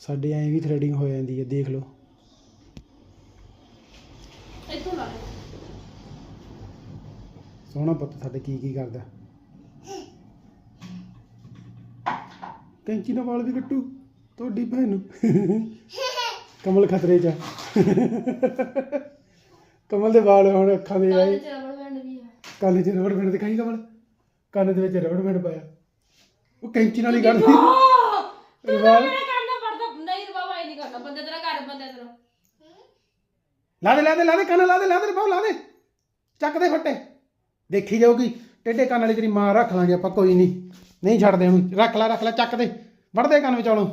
ਸਾਡੇ ਐਂ ਵੀ ਥ੍ਰੈਡਿੰਗ ਹੋ ਜਾਂਦੀ ਹੈ ਦੇਖ ਲਓ। ਇੱਥੋਂ ਲਾ ਲਓ। ਸੋਹਣਾ ਪੁੱਤ ਸਾਡੇ ਕੀ ਕੀ ਕਰਦਾ। ਕੈਂਚੀ ਨਾਲ ਵਾਲ ਵੀ ਕੱਟੂ ਤੁਹਾਡੀ ਭੈਣ ਨੂੰ। ਕਮਲ ਖਤਰੇ 'ਚ ਆ। ਕਮਲ ਦੇ ਵਾਲ ਹੁਣ ਅੱਖਾਂ ਦੇ ਆਏ। ਚ ਰਬੜ ਬੈਂਡ ਵੀ ਆ। ਕੰਨ 'ਚ ਰਬੜ ਬੈਂਡ ਦਿਖਾਈ ਕਮਲ। ਕੰਨ ਦੇ ਵਿੱਚ ਰਬੜ ਬੈਂਡ ਪਾਇਆ। ਉਹ ਕੈਂਚੀ ਨਾਲ ਹੀ ਕੱਢਦੀ। ਤੂੰ ਰਵਾਲ। ਮੇਰਾ ਕਰਨਾ ਪੜਦਾ ਨਹੀਂ ਬਾਬਾ ਇਹ ਨਹੀਂ ਕਰਨਾ ਬੰਦੇ ਤੇਰਾ ਘਰ ਬੰਦੇ ਤੇਰਾ ਲਾ ਦੇ ਲਾ ਦੇ ਲਾ ਦੇ ਕੰਨ ਲਾ ਦੇ ਲਾ ਦੇ ਬਾਹੂ ਲਾ ਦੇ। ਚੱਕ ਦੇ ਫੱਟੇ। ਦੇਖੀ ਜਾਊਗੀ ਟੇਢੇ ਕੰਨ ਵਾਲੀ ਤੇਰੀ ਮਾਂ ਰੱਖ ਲਾਂਗੇ ਆਪਾਂ ਕੋਈ ਨਹੀਂ। ਨਹੀਂ ਛੱਡਦੇ ਉਹਨੂੰ ਰੱਖ ਲੈ ਰੱਖ ਲੈ ਚੱਕ ਦੇ। ਵੜ ਦੇ ਕੰਨ ਵਿਚਾਲੋਂ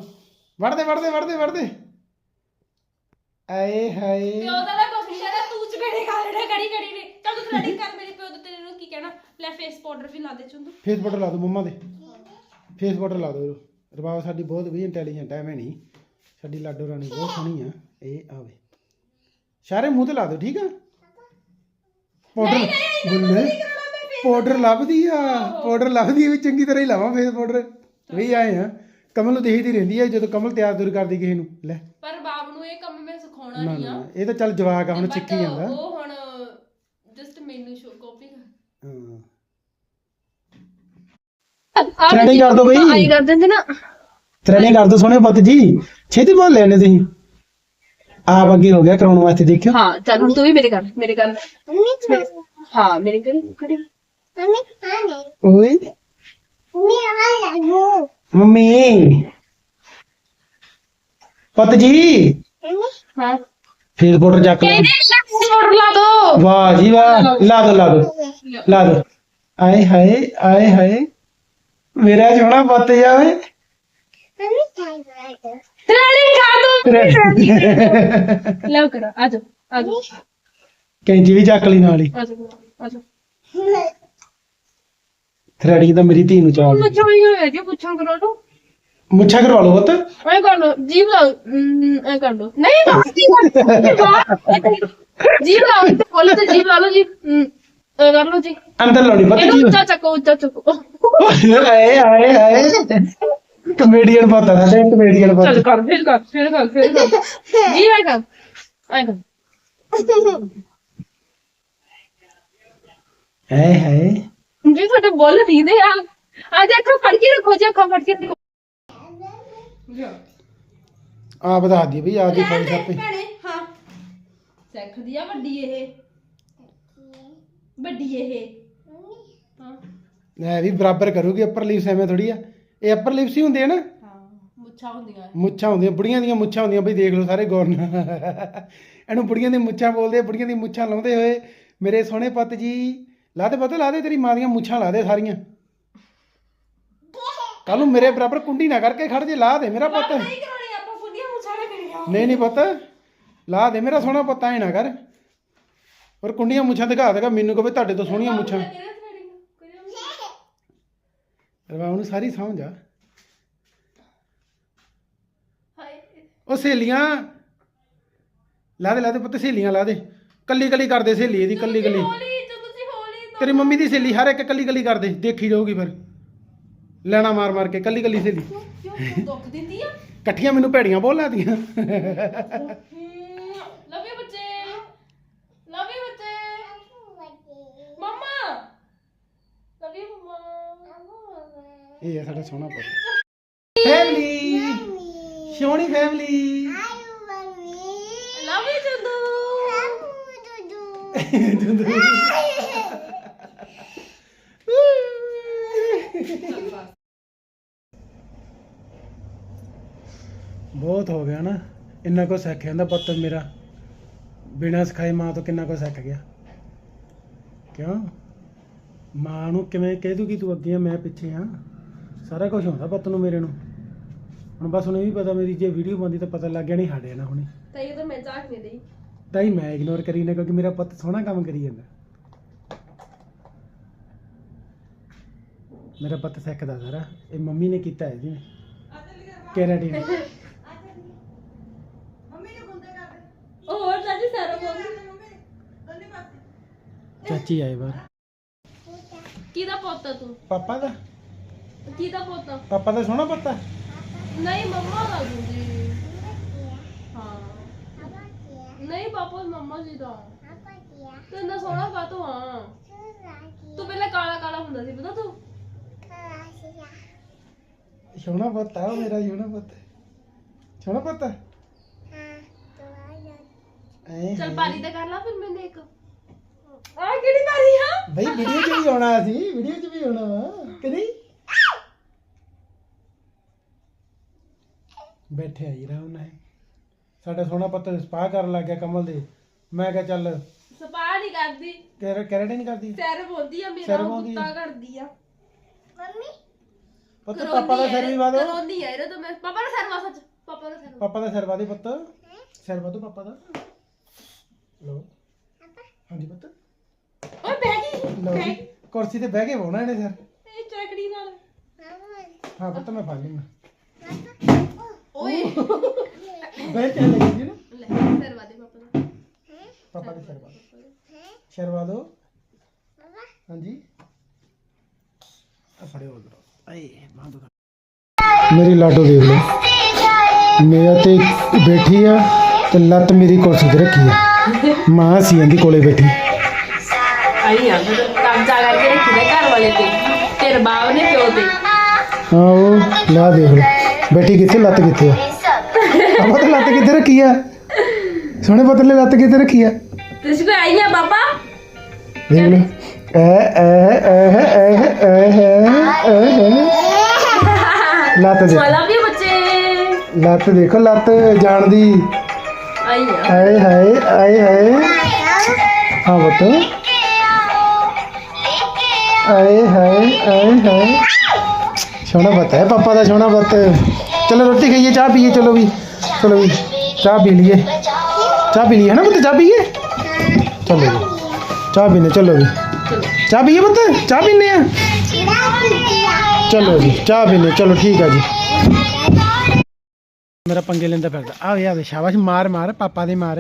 ਵੜ ਦੇ ਵੜ ਦੇ ਵੜ ਦੇ ਵੜ ਦੇ। ਆਏ ਹਾਏ। ਪਿਓ ਦਾ ਨਾ ਕੁਛ ਨਹੀਂ ਤੂੰ ਚਪੇੜੇ ਖਾ ਲੈਣਾ ਕੜੀ ਕੜੀ ਨੇ। ਚੱਲ ਤੂੰ ਥ੍ਰੈਡਿੰਗ ਕਰ ਮੇਰੇ ਪਿਓ ਦੇ ਤੇਰੇ ਨੂੰ ਕੀ ਕਹਿਣਾ? ਲੈ ਫੇਸ ਪਾਊਡਰ ਵੀ ਲਾ ਦੇ ਚੁੰਦੂ। ਫੇਸ ਬਟਰ ਲਾ ਦੋ ਮੰਮਾ ਦੇ। ਫੇਸ ਬਟਰ ਲਾ ਦੋ ਰਬਾਬ ਸਾਡੀ ਬਹੁਤ ਵੀ ਇੰਟੈਲੀਜੈਂਟ ਹੈ ਮੈਂ ਨਹੀਂ ਸਾਡੀ ਲਾਡੋ ਰਾਣੀ ਬਹੁਤ ਸੋਹਣੀ ਆ। ਇਹ ਆਵੇ। ਸਾਰੇ ਮੂੰਹ ਤੇ ਲਾ ਦੋ ਠੀਕ ਆ? ਪਾਊਡਰ ਗੁੱਲੇ ਪਾਊਡਰ ਲੱਭਦੀ ਆ ਪਾਊਡਰ ਲੱਭਦੀ ਆ ਵੀ ਚੰਗੀ ਤਰ੍ਹਾਂ ਹੀ ਲਾਵਾਂ ਫੇਸ ਪਾਊਡਰ। ਵੀ ਆਏ ਆ। ਕਮਲ ਨੂੰ ਦੇਖਦੀ ਰਹਿੰਦੀ ਆ ਜਦੋਂ ਕਮਲ ਤਿਆਰ ਤੁਰ ਕਰਦੀ ਕਿਸੇ ਨੂੰ। ਲੈ। ਪਰ ਬਾਬ ਨੂੰ ਇਹ ਕੰਮ ਮੈਂ ਸਿਖਾਉਣਾ ਨਾ ਨਹੀਂ ਆ। ਨਾ ਇਹ ਤਾਂ ਚੱਲ ਜਵਾਕ ਆ ਹੁਣ But ਸਿੱਖੀ ਜਾਂਦਾ ਉਹ ਹੁਣ ਜਸਟ ਮੈਨੂੰ ਸ਼ੋ ਕਾਪੀ ਕਰ। ਹਾਂ। Threading ਕਰ ਦਿਓ ਬਈ। ਆਈ ਕਰ ਦਿੰਦੇ ਨਾ। ਥ੍ਰੈਡਿੰਗ ਕਰ ਦੋ ਸੋਹਣੇ ਪੁੱਤ ਜੀ। ਛੇਤੀ ਬੋਲ ਲੈਣੇ ਤੁਸੀਂ। ਆਪ ਅੱਗੇ ਹੋ ਗਿਆ ਕਰਾਉਣ ਵਾਸਤੇ ਦੇਖਿਓ ਹਾਂ ਚੱਲ ਹੁਣ ਤੂੰ ਵੀ ਮੇਰੇ ਕਰ ਮੇਰੇ ਕਰ ਹਾਂ ਮੇਰੇ ਕਰ ਖੜੀ ਓਏ ਮੰਮੀ ਪੁੱਤ ਜੀ ਹਾਂ ਫੇਸ ਪਾਊਡਰ ਚੱਕ ਲਓ ਕਹਿੰਦੇ ਮੋੜ ਲਾ ਦੋ ਵਾਹ ਜੀ ਵਾਹ ਲਾ ਦੋ ਲਾ ਦੋ ਲਾ ਦੋ ਆਏ ਹਾਏ ਆਏ ਹਾਏ ਮੇਰਾ ਕਰ ਲਓ ਕਰੋ ਕੈਂਚੀ ਵੀ ਚੱਕ ਲਈ ਨਾਲ ਹੀ। ਆ ਜਾਓ ਆ ਜਾਓ। ਥ੍ਰੈਡਿੰਗ ਤਾਂ ਮੇਰੀ ਧੀ ਨੂੰ ਚਾਹ ਮੁੱਛਾਂ ਹੀ ਹੋਇਆ ਜੀ ਪੁੱਛਾਂ ਕਰੋ ਲੋ ਮੁੱਛਾਂ ਕਰਵਾ ਲਓ ਪੁੱਤ। ਐ ਕਰ ਲੋ ਜੀਵ ਲਾਓ ਐ ਕਰ ਲੋ ਨਹੀਂ ਬਾਕੀ ਜੀਵ ਲਾਓ ਬੋਲੋ ਤੇ ਜੀਵ ਲਾ ਲਓ ਜੀ। ਕਰ ਲੋ ਜੀ। ਅੰਦਰ ਲਾਉਣੀ ਪੁੱਤ ਜੀ ਉੱਚਾ ਚੱਕੋ ਉੱਚਾ ਚੱਕੋ। ਆਏ ਆਏ ਆਏ ਕਮੇਡੀਅਨ ਪੁੱਤ ਆ ਸਾਡੇ ਕਮੇਡੀਅਨ ਪੁੱਤ ਚੱਲ ਕਰ ਫਿਰ ਕਰ ਫਿਰ ਕਰ ਫਿਰ ਕਰ। ਜੀ ਐ ਕਰ ਕਰ। ਹਾਏ ਹਾਏ ਜੀ ਤੁਹਾਡੇ ਬੋਲ ਨਹੀਂ ਦੇ ਆ ਆ ਦੇਖੋ ਫੜ ਕੇ ਰੱਖੋ ਜੀ ਅੱਖਾਂ ਫੜ ਕੇ ਰੱਖੋ। ਆ ਬਤਾ ਦੀ ਵੀ ਆ ਕੇ ਖਾਈ ਸਾਪੇ ਭੈਣੇ ਹਾਂ। ਸਿੱਖਦੀ ਆ ਵੱਡੀ ਇਹ। ਵੱਡੀ ਇਹ। ਹਾਂ ਮੈਂ ਵੀ ਬਰਾਬਰ ਕਰੂਗੀ ਅਪਰ ਲਿਪਸ ਐਵੇਂ ਥੋੜੀ ਆ। ਇਹ ਅਪਰ ਲਿਪਸ ਹੀ ਹੁੰਦੇ ਆ ਨਾ? ਹਾਂ ਮੁੱਛਾਂ ਹੁੰਦੀਆਂ। ਮੁੱਛਾਂ ਹੁੰਦੀਆਂ ਬੁੜੀਆਂ ਦੀਆਂ ਮੁੱਛਾਂ ਹੁੰਦੀਆਂ ਬਈ ਦੇਖ ਲਓ ਸਾਰੇ ਗੌਰ ਨਾਲ। ਇਹਨੂੰ ਬੁੜੀਆਂ ਦੀਆਂ ਮੁੱਛਾਂ ਬੋਲਦੇ ਆ, ਬੁੜੀਆਂ ਦੀਆਂ ਮੁੱਛਾਂ ਲਾਉਂਦੇ ਹੋਏ ਮੇਰੇ ਸੋਹਣੇ ਪੁੱਤ ਜੀ ਲਾ ਦੇ ਪੁੱਤ ਲਾ ਦੇ ਤੇਰੀ ਮਾਂ ਦੀਆਂ ਮੁੱਛਾਂ ਲਾ ਦੇ ਸਾਰੀਆਂ। ਕੱਲ ਨੂੰ ਮੇਰੇ ਬਰਾਬਰ ਕੁੰਡੀ ਨਾ ਕਰਕੇ ਖੜ ਜੇ ਲਾ ਦੇ ਮੇਰਾ ਪੁੱਤ। ਨਹੀਂ ਕਰਾਉਣੀ ਆਪਾਂ ਫੁੱਦੀਆਂ ਮੁੱਛਾਂ ਨੇ ਕਰੀਆਂ ਨਹੀਂ ਨਹੀਂ ਪੁੱਤ ਲਾ ਦੇ ਮੇਰਾ ਸੋਹਣਾ ਪੁੱਤ ਐ ਨਾ ਕਰ। ਪਰ ਕੁੰਡੀਆਂ ਮੁੱਛਾਂ ਦਿਖਾ ਦੇਗਾ ਮੈਨੂੰ ਕਹੇ ਤੁਹਾਡੇ ਤੋਂ ਸੋਹਣੀਆਂ ਮੁੱਛਾਂ। ਰਵਾ ਉਹਨੂੰ ਸਾਰੀ ਸਮਝ ਆ। ਹਾਏ। ਉਹ ਸਹੇਲੀਆਂ ਲਾ ਦੇ ਲਾ ਦੇ ਪੁੱਤ ਸਹੇਲੀਆਂ ਲਾ ਦੇ। ਕੱਲੀ ਕੱਲੀ ਕਰਦੇ ਸਹੇਲੀ ਇਹਦੀ ਕੱਲੀ ਕੱਲੀ। ਹੋਲੀ ਜੋ ਤੁਸੀਂ ਹੋਲੀ ਤੇਰੀ ਮੰਮੀ ਦੀ ਸਹੇਲੀ ਹਰ ਇੱਕ ਕੱਲੀ ਕੱਲੀ ਕਰਦੇ ਦੇਖੀ ਜਾਊਗੀ ਫਿਰ। ਲੈਣਾ ਮਾਰ ਮਾਰ ਕੇ ਕੱਲੀ ਕੱਲੀ ਸਹੇਲੀ। ਕਿਉਂ ਕਿਉਂ ਦੁੱਖ ਦਿੰਦੀ ਆ? ਇਕੱਠੀਆਂ ਮੈਨੂੰ ਭੈੜੀਆਂ ਬੋਲ ਲਾਦੀਆਂ ਲਵ ਯੂ ਬੱਚੇ ਮਮਾ ਲਵ ਯੂ ਮਮਾ ਇਹ ਹੈ ਸਾਡਾ ਸੋਹਣਾ ਪੁੱਤ। ਫੈਮਿਲੀ ਸੋਹਣੀ ਫੈਮਿਲੀ ਲਵ ਯੂ ਚੰਦੂ। ਬਹੁਤ ਹੋ ਗਿਆ ਨਾ। ਇੰਨਾ ਕੁ ਸਿੱਖ ਜਾਂਦਾ ਪੁੱਤ ਮੇਰਾ। ਬਿਨਾਂ ਸਿਖਾਏ ਮਾਂ ਤੋਂ ਕਿੰਨਾ ਕੁ ਸਿੱਖ ਗਿਆ। ਕਿਉਂ? ਮਾਂ ਨੂੰ ਕਿਵੇਂ ਕਹਿ ਦੂਗੀ ਤੂੰ ਅੱਗੇ ਆ ਮੈਂ ਪਿੱਛੇ ਆ। ਸਾਰਾ ਕੁਝ ਹੁੰਦਾ ਪੁੱਤ ਨੂੰ ਮੇਰੇ ਨੂੰ। ਹੁਣ ਬਸ ਉਹਨੂੰ ਇਹ ਵੀ ਪਤਾ ਮੇਰੀ ਜੇ ਵੀਡੀਓ ਬਣਦੀ ਤਾਂ ਪਤਾ ਲੱਗ ਗਿਆ ਨਹੀਂ ਸਾਡੇ ਨਾ ਹੁਣੇ। ਤਾਂ ਇਹ ਤਾਂ ਮੈਂ ਝਾਕ ਨਹੀਂ ਦੇਈ। ਤਾਂ ਹੀ ਮੈਂ ਇਗਨੋਰ ਕਰੀ ਨਾ ਕਿਉਂਕਿ ਮੇਰਾ ਪੁੱਤ ਸੋਹਣਾ ਕੰਮ ਕਰੀ ਜਾਂਦਾ। ਮੇਰਾ ਪੁੱਤ ਸਿੱਖਦਾ ਸਾਰਾ। ਇਹ ਮੰਮੀ ਨੇ ਕੀਤਾ ਹੈ ਜੀ ਹੋਰ ਸਾਰਾ ਬੋਲ ਚਾਚੀ ਆਏ ਬਾਹਰ। ਕਿਹਦਾ ਪੁੱਤ ਆ ਤੂੰ? ਪਾਪਾ ਦਾ? ਪੁੱਤ? ਪਾਪਾ ਦਾ ਸੋਹਣਾ ਪੁੱਤ ਨਹੀਂ ਮੰਮਾ ਦਾ ਦੂਜੀ ਨਹੀਂ ਪਾਪਾ ਮੰਮਾ ਜੀ ਦਾ। ਤੂੰ ਇੰਨਾ ਸੋਹਣਾ ਕਾਤੋਂ ਆ? ਤੂੰ ਪਹਿਲਾਂ ਕਾਲਾ ਕਾਲਾ ਹੁੰਦਾ ਸੀ ਪਤਾ ਤੂੰ? ਸੋਹਣਾ ਪੁੱਤ ਉਹ ਮੇਰਾ ਸੋਹਣਾ ਪੁੱਤ। ਸੋਹਣਾ ਪੁੱਤ ਐ ਚਲ ਪਾਰੀ ਦਾ ਕਰ ਲਾ ਫਿਰ ਮੈਨੇ ਇੱਕ। ਆ ਕਿਹੜੀ ਪਾਰੀ ਆ ਬਈ ਵੀਡੀਓ 'ਚ ਵੀ ਆਉਣਾ ਸੀ ਵੀਡੀਓ 'ਚ ਵੀ ਆਉਣਾ ਵਾ ਕਿ ਨਹੀਂ? ਬੈਠੇ ਆਈ ਰਾਮ ਨਾਲ ਸਾਡਾ ਸੋਹਣਾ ਪੁੱਤ ਸਪਾ ਕਰਨ ਲੱਗ ਗਿਆ ਕਮਲ ਦੇ। ਮੈਂ ਕਿਹਾ ਚੱਲ ਸਪਾ ਨਹੀਂ ਕਰਦੀ। ਕੈਰ ਕੈਰੇਟਿੰਗ ਨਹੀਂ ਕਰਦੀ? ਸੈਰ ਬੋਲਦੀ ਆ ਮੇਰਾ ਸਿਰ ਉਹ। ਕੁੱਤਾ ਕਰਦੀ ਆ। ਪੁੱਤ ਪਾਪਾ ਦਾ ਸਿਰ ਵੀ ਵਾਦੋ ਕਰੋਨੀ ਆ ਇਹਦਾ ਤਾਂ ਮੈਂ। ਪਾਪਾ ਦਾ ਸਿਰ ਵਾ ਸੱਚ। ਪਾਪਾ ਦਾ ਸਿਰ ਵਾ ਪਾਪਾ ਦਾ ਸਿਰ ਵਾਦੇ ਪੁੱਤ। ਸਿਰ ਵਾਦੋ ਪਾਪਾ ਦਾ। ਲੋ ਹਾਂਜੀ ਪੁੱਤ। ਓਏ ਬਹਿ ਗਈ। ਜੀ। ਕੁਰਸੀ ਤੇ ਬਹਿ ਕੇ ਬੋਣਾ ਇਹਨੇ ਸਿਰ। ਇਹ ਚੈਕੜੀ ਨਾਲ। ਹਾਂ ਪੁੱਤ ਮੈਂ ਫੜ ਲੈਣਾ ਮਾਂ ਮੇਰੀ ਲਾਡੋ ਦੇਖ ਲਓ। ਮੇਰਾ ਤੇ ਬੈਠੀ ਆ ਤੇ ਲੱਤ ਮੇਰੀ ਕੁਰਸੀ ਤੇ ਰੱਖੀ ਆ। ਮਾਂ ਸੀ ਇਹਦੀ ਕੋਲੇ ਬੈਠੀ। ਆਈ ਆ ਮੈਂ ਕਬਜ਼ਾ ਕਰਕੇ ਰੱਖੀ ਦਾ ਘਰ ਵਾਲੇ ਤੇ ਤੇਰੇ ਬਾਪ ਨੇ ਪਿਓ ਤੇ। ਹਾਂ ਉਹ ਲਾ ਦੇਖ ਲਓ। ਬੈਠੀ ਕਿੱਥੇ ਲੱਤ ਕਿੱਥੇ ਆ? ਆਪਾਂ ਤਾਂ ਲੱਤ ਕਿੱਥੇ ਰੱਖੀ ਆ ਸੋਹਣੇ ਪਤਲੇ ਲੱਤ ਕਿੱਥੇ ਰੱਖੀ ਆ ਤੁਸੀਂ ਕੋਈ ਆਈ ਆ ਪਾਪਾ ਦੇਖ ਲਓ ਐ ਐ ਐ ਐ ਐ ਐ ਐ ਲੱਤ ਦੇ ਵਾਲਾ ਵੀ ਬੱਚੇ ਲੱਤ ਦੇਖੋ ਲੱਤ ਜਾਣਦੀ ਆਈ ਆ ਹਾਏ ਹਾਏ ਆਏ ਹਾਏ ਹਾਂ ਬਤ ਆਏ ਹਾਏ ਆਏ ਹਾਏ ਸੋਹਣਾ ਬੱਤ ਹੈ ਪਾਪਾ ਦਾ ਸੋਹਣਾ ਬੱਤ ਚਲੋ ਰੋਟੀ ਖਾਈਏ ਚਾਹ ਪੀਏ ਚਲੋ ਵੀ ਚਲੋ ਵੀ ਚਾਹ ਪੀ ਲਈਏ। ਚਾਹ ਪੀ ਲਈਏ, ਹੈ ਨਾ ਬੱਤ ਚਾਹ ਪੀਏ ਚਲੋ ਜੀ। ਚਾਹ ਪੀਨੇ ਚਲੋ ਵੀ ਚਾਹ ਪੀਏ ਬੱਤ ਚਾਹ ਆ? ਚਲੋ ਚਲੋ ਆ ਜੀ। ਮੇਰਾ ਪੰਗੇ ਲੈਂਦਾ ਫਿਰਦਾ। ਆਵੇ ਸ਼ਾਬਾਸ਼, ਮਾਰ ਮਾਰ, ਪਾਪਾ ਦੇ ਮਾਰ।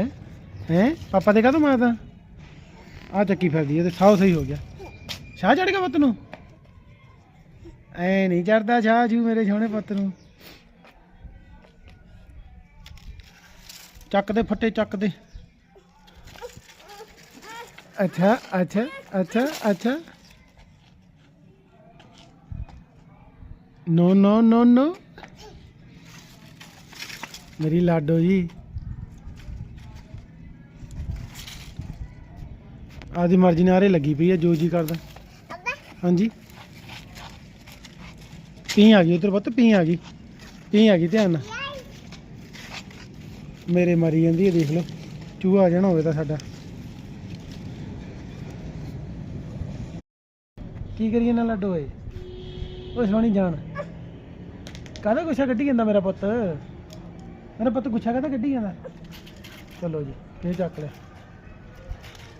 ਹੈ? ਪਾਪਾ ਦੇ ਕਾਹਤੋਂ ਮਾਰਦਾ? ਆ ਚੱਕੀ ਫਿਰਦੀ ਇਹ ਤੇ ਸਾਹ ਸਹੀ ਹੋ ਗਿਆ। ਸ਼ਾਹ ਚੜ ਗਿਆ ਪੁੱਤ ਨੂੰ? ਐ ਨਹੀਂ ਚੜਦਾ ਸ਼ਾਹ, ਜੂ ਮੇਰੇ ਸੋਹਣੇ ਪੁੱਤ ਨੂੰ। ਚੱਕ ਦੇ ਫੱਟੇ, ਚੱਕ ਦੇ। ਅੱਛਾ ਅੱਛਾ ਅੱਛਾ ਅੱਛਾ ਨੋ ਨੋ ਨੋ ਨੋ। ਮੇਰੀ ਲਾਡੋ ਜੀ। ਆਦੀ ਮਰਜ਼ੀ ਨਾਲ ਆਰੇ ਲੱਗੀ ਪਈ ਹੈ ਜੋ ਜੀ ਕਰਦਾ। ਹਾਂਜੀ। ਪੀ ਆ ਗਈ ਉਧਰ ਪੁੱਤ ਪੀ ਆ ਗਈ। ਪੀ ਆ ਗਈ, ਧਿਆਨ ਨਾਲ। ਮੇਰੇ ਮਰੀ ਜਾਂਦੀ ਹੈ, ਦੇਖ ਲਓ। ਚੂਹਾ ਆ ਜਾਣਾ ਹੋਵੇ ਤਾਂ ਸਾਡਾ। ਕੀ ਕਰੀਏ ਨਾ ਲੱਡੋ ਓਏ ਓਏ, ਸੋਹਣੀ ਜਾਨ। ਕਾਹਦਾ ਗੁੱਸਾ ਕੱਢੀ ਜਾਂਦਾ ਮੇਰਾ ਪੁੱਤ? ਮੇਰਾ ਪੁੱਤ ਗੁੱਸਾ ਕਾਹਦਾ ਕੱਢੀ ਜਾਂਦਾ? ਚਲੋ ਜੀ ਇਹ ਚੱਕ ਲੈ।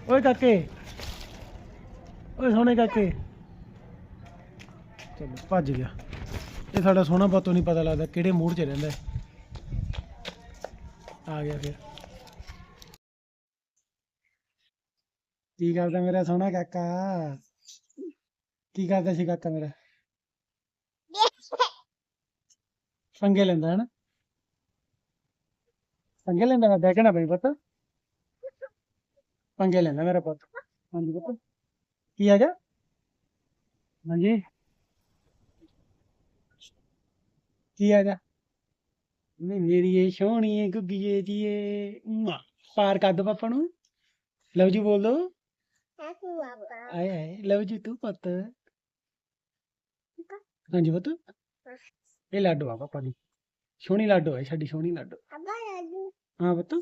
ਓਏ, ਕਾਕੇ। ਓਏ, ਸੋਹਣੇ ਕਾਕੇ। ਚਲੋ, ਭੱਜ ਗਿਆ। ਇਹ ਸਾਡਾ ਸੋਹਣਾ ਪੁੱਤ ਨਹੀਂ ਪਤਾ ਲੱਗਦਾ ਕਿਹੜੇ ਮੂਡ 'ਚ ਰਹਿੰਦਾ ਹੈ। ਆ ਗਿਆ ਫਿਰ। ਕੀ ਕਰਦਾ ਮੇਰਾ ਸੋਹਣਾ ਕਾਕਾ? ਕੀ ਕਰਦਾ ਸੀ ਕਾਕਾ ਮੇਰਾ? ਪੰਗੇ ਲੈਂਦਾ ਹੈ ਨਾ ਪੰਗੇ ਲੈਂਦਾ ਮੈਂ ਦੇਖਣਾ ਬਈ ਪੁੱਤ। ਪੰਗੇ ਲੈਂਦਾ ਮੇਰਾ ਪੁੱਤ। ਹਾਂਜੀ ਪੁੱਤ। ਕੀ ਆ ਗਿਆ? ਹਾਂਜੀ। ਕੀ ਆ ਗਿਆ? ਨਹੀਂ ਮੇਰੀ ਇਹ ਸੋਹਣੀ ਗੁੱਗੀਏ ਜੀਏ ਉਮਾ। ਪਾਰ ਕਰ ਦੋ ਪਾਪਾ ਨੂੰ। ਲਵ ਜੀ ਬੋਲ ਦੋ। ਆਏ ਆਏ ਲਵ ਜੀ ਤੂੰ ਪੁੱਤ। ਹਾਂਜੀ ਪੁੱਤ। ਇਹ ਲਾਡੋ ਆ ਪਾਪਾ ਦੀ। ਸੋਹਣੀ ਲਾਡੋ ਹੈ ਸਾਡੀ ਸੋਹਣੀ ਲਾਡੋ। ਹਾਂ ਪੁੱਤ।